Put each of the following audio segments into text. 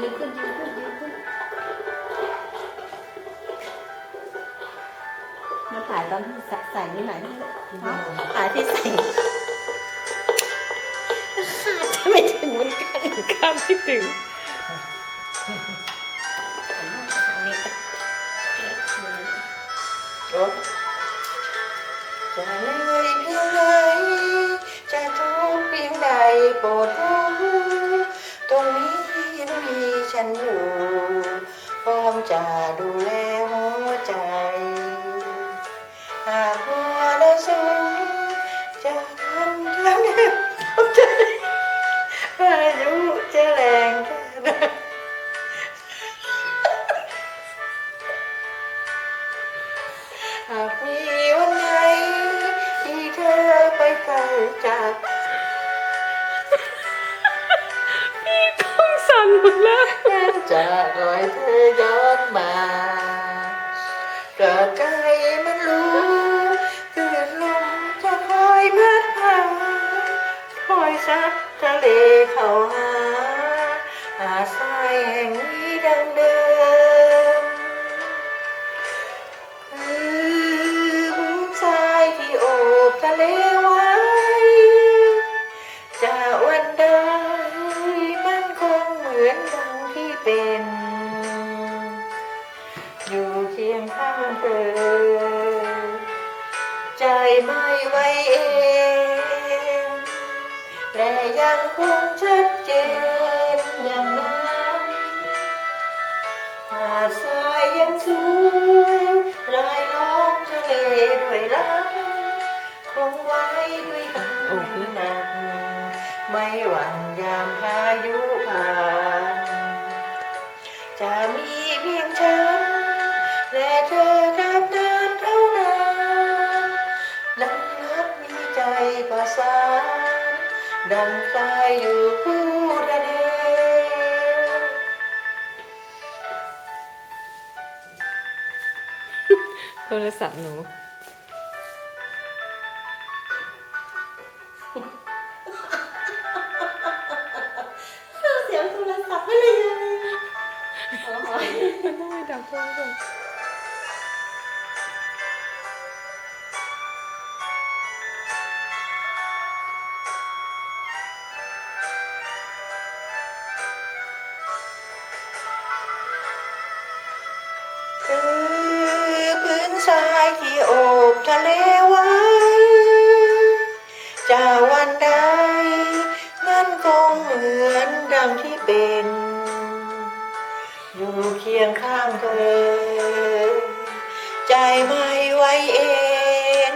ยืนขึ้นยืนขึ้นยืนขึ้นมาถ่ายตอนที่ใส่นี่หน่อยนะถ่ายที่ใส่ขาดจะไม่ถึงเหมือนกันข้ามไม่ถึงจะเหนื่อยเพียงใดจะทุกข์เพียงใดโปรดรู้ต ฉันอยู่พร้อมจะดูแลหัวใจหากหัวและสูงจะทำทั้ง สั่นแล้ว จะรอยเธอย้อนมาเกิดใจมันรู้คือลมจะคอยพัดพาคอยซัดทะเลเข้าหาหาดทรายแห่งนี้ดังเดิม คือพื้นทรายที่โอบทะเลไว้ ยู่เคียงข้างเธอใจไม่ไวเองและยังคงชัดเจนอย่างนั้นหาดทรายยังสวยรายล้อมทะเลด้วยรักคงไว้ด้วยกันนักไม่หวั่นยามพายุผ่านจะมีเพียงฉัน เธอกับเดินเท่านั้นดังรักมีใจประสานดังสายอยู่คู่ทะเลโทรศัพท์หนูเสียงโทรศัพท์ไม่เลยโอ้ยมันต้องไปดับโทรศัพท์ คือพื้นทรายที่โอบทะเลไว้จะวันใดมันคงเหมือนดังที่เป็น อยู่เคียงข้างเธอ ใจไม่ไหวเอง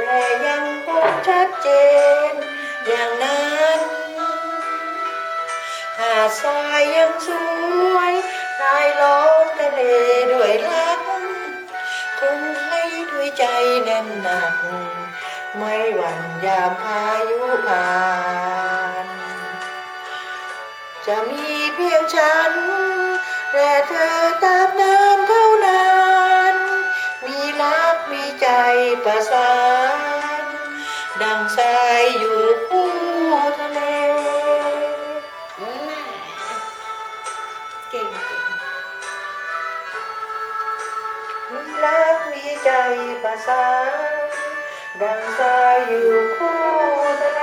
และยังคงชัดเจน ใจแน่นหนัก ไม่หวั่นยามพายุผ่าน จะมีเพียงฉันและเธอตามนาน มีรักมีใจภาษา ดังใจอยู่คู่ทะเล